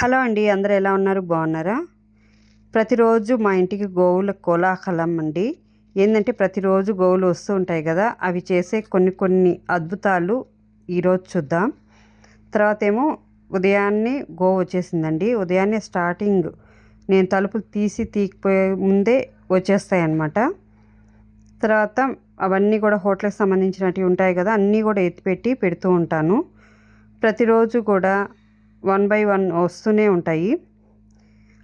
Hello అండి అందరూ ఎలా ఉన్నారు? బాగున్నారా? ప్రతిరోజు మా ఇంటికి గోవుల కోలాహలం అండి. ఏంటంటే ప్రతిరోజు గోవులు వస్తూ ఉంటాయి కదా అవి చేసే కొన్ని కొన్ని అద్భుతాలు ఈరోజు చూద్దాం. తర్వాత ఏమో ఉదయాన్నే గోవు వచ్చేసిందండి. ఉదయాన్నే స్టార్టింగ్ నేను తలుపులు తీసి తీకపోయే ముందే వచ్చేస్తాయన్నమాట. తర్వాత అవన్నీ కూడా హోటల్కి సంబంధించినవి ఉంటాయి కదా అన్నీ కూడా ఎత్తిపెట్టి పెడుతూ ఉంటాను. ప్రతిరోజు కూడా వన్ బై వన్ వస్తూనే ఉంటాయి.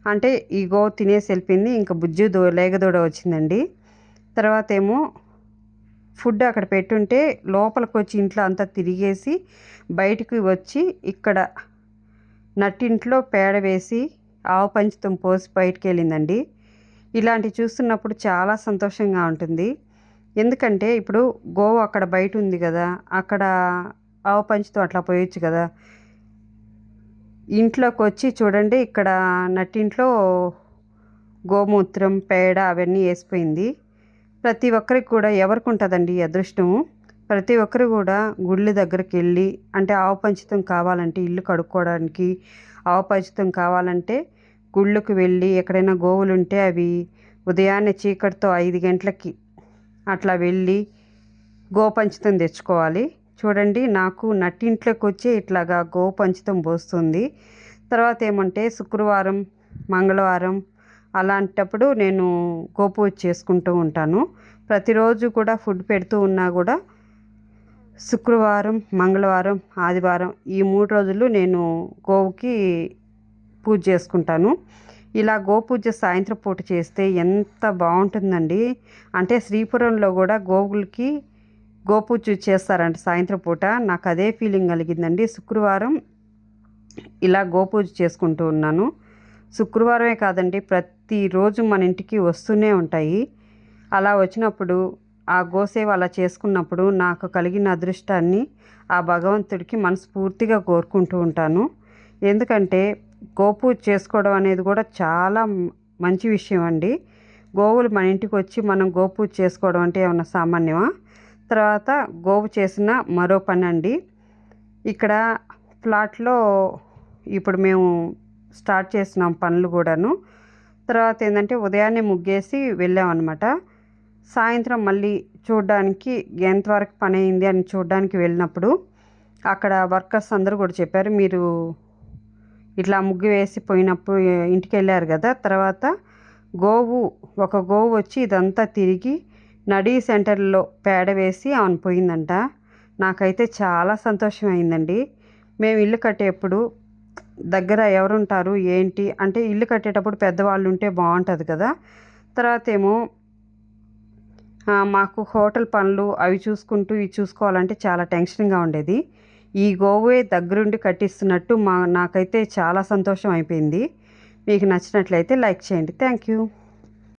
అంటే ఈ గో తినేసి వెళ్ళిపోయింది. ఇంకా బుజ్జు దో లేగదోడ వచ్చిందండి. తర్వాత ఏమో ఫుడ్ అక్కడ పెట్టుంటే లోపలికి వచ్చి ఇంట్లో అంతా తిరిగేసి బయటికి వచ్చి ఇక్కడ నట్టింట్లో పేడ వేసి ఆవు పంచితం పోసి బయటికి వెళ్ళిందండి. ఇలాంటివి చూస్తున్నప్పుడు చాలా సంతోషంగా ఉంటుంది. ఎందుకంటే ఇప్పుడు గోవు అక్కడ బయట ఉంది కదా అక్కడ ఆవు పంచుతో అట్లా పోయొచ్చు కదా ఇంట్లోకి వచ్చి చూడండి ఇక్కడ నట్టింట్లో గోమూత్రం పేడ అవన్నీ వేసిపోయింది. ప్రతి ఒక్కరికి కూడా ఎవరికి ఉంటుందండి అదృష్టం? అదృష్టము ప్రతి ఒక్కరు కూడా గుళ్ళ దగ్గరికి వెళ్ళి అంటే ఆవు పంచితం కావాలంటే ఇల్లు కడుక్కోవడానికి ఆవు పంచితం కావాలంటే గుళ్ళకు వెళ్ళి ఎక్కడైనా గోవులు ఉంటే అవి ఉదయాన్నే చీకటితో ఐదు గంటలకి అట్లా వెళ్ళి గోపంచితం తెచ్చుకోవాలి. చూడండి నాకు నట్టింట్లోకి వచ్చి ఇట్లాగా గోపంచితం పోస్తుంది. తర్వాత ఏమంటే శుక్రవారం మంగళవారం అలాంటప్పుడు నేను గోపూజ చేసుకుంటూ ఉంటాను. ప్రతిరోజు కూడా ఫుడ్ పెడుతూ ఉన్నా కూడా శుక్రవారం మంగళవారం ఆదివారం ఈ మూడు రోజులు నేను గోవుకి పూజ చేసుకుంటాను. ఇలా గోపూజ సాయంత్రం పూట చేస్తే ఎంత బాగుంటుందండి. అంటే శ్రీపురంలో కూడా గోవులకి గోపూజ చేస్తారంట సాయంత్రం పూట. నాకు అదే ఫీలింగ్ కలిగిందండి. శుక్రవారం ఇలా గోపూజ చేసుకుంటూ ఉన్నాను. శుక్రవారమే కాదండి ప్రతిరోజు మన ఇంటికి వస్తూనే ఉంటాయి. అలా వచ్చినప్పుడు ఆ గోసేవ అలా చేసుకున్నప్పుడు నాకు కలిగిన అదృష్టాన్ని ఆ భగవంతుడికి మనస్ఫూర్తిగా కోరుకుంటూ ఉంటాను. ఎందుకంటే గోపూజ చేసుకోవడం అనేది కూడా చాలా మంచి విషయం అండి. గోవులు మన ఇంటికి వచ్చి మనం గోపూజ చేసుకోవడం అంటే ఏమన్నా సామాన్యమా? తర్వాత గోవు చేసిన మరో పని అండి ఇక్కడ ఫ్లాట్లో ఇప్పుడు మేము స్టార్ట్ చేసినాం పనులు కూడాను. తర్వాత ఏంటంటే ఉదయాన్నే ముగ్గేసి వెళ్ళామన్నమాట. సాయంత్రం మళ్ళీ చూడడానికి ఎంతవరకు పని అయింది అని చూడడానికి వెళ్ళినప్పుడు అక్కడ వర్కర్స్ అందరూ కూడా చెప్పారు మీరు ఇట్లా ముగ్గు వేసి పోయినప్పుడు ఇంటికి వెళ్ళారు కదా తర్వాత గోవు ఒక గోవు వచ్చి ఇదంతా తిరిగి నడీ సెంటర్లో పేడ వేసి ఆన్ పోయిందంట. నాకైతే చాలా సంతోషం అయిందండి మేము ఇల్లు కట్టేప్పుడు దగ్గర ఎవరుంటారు ఏంటి? అంటే ఇల్లు కట్టేటప్పుడు పెద్దవాళ్ళు ఉంటే బాగుంటుంది కదా. తర్వాత ఏమో మాకు హోటల్ పనులు అవి చూసుకుంటూ ఇవి చూసుకోవాలంటే చాలా టెన్షన్గా ఉండేది. ఈ గోవే దగ్గరుండి కట్టిస్తున్నట్టు మా నాకైతే చాలా సంతోషం అయిపోయింది. మీకు నచ్చినట్లయితే లైక్ చేయండి. Thank you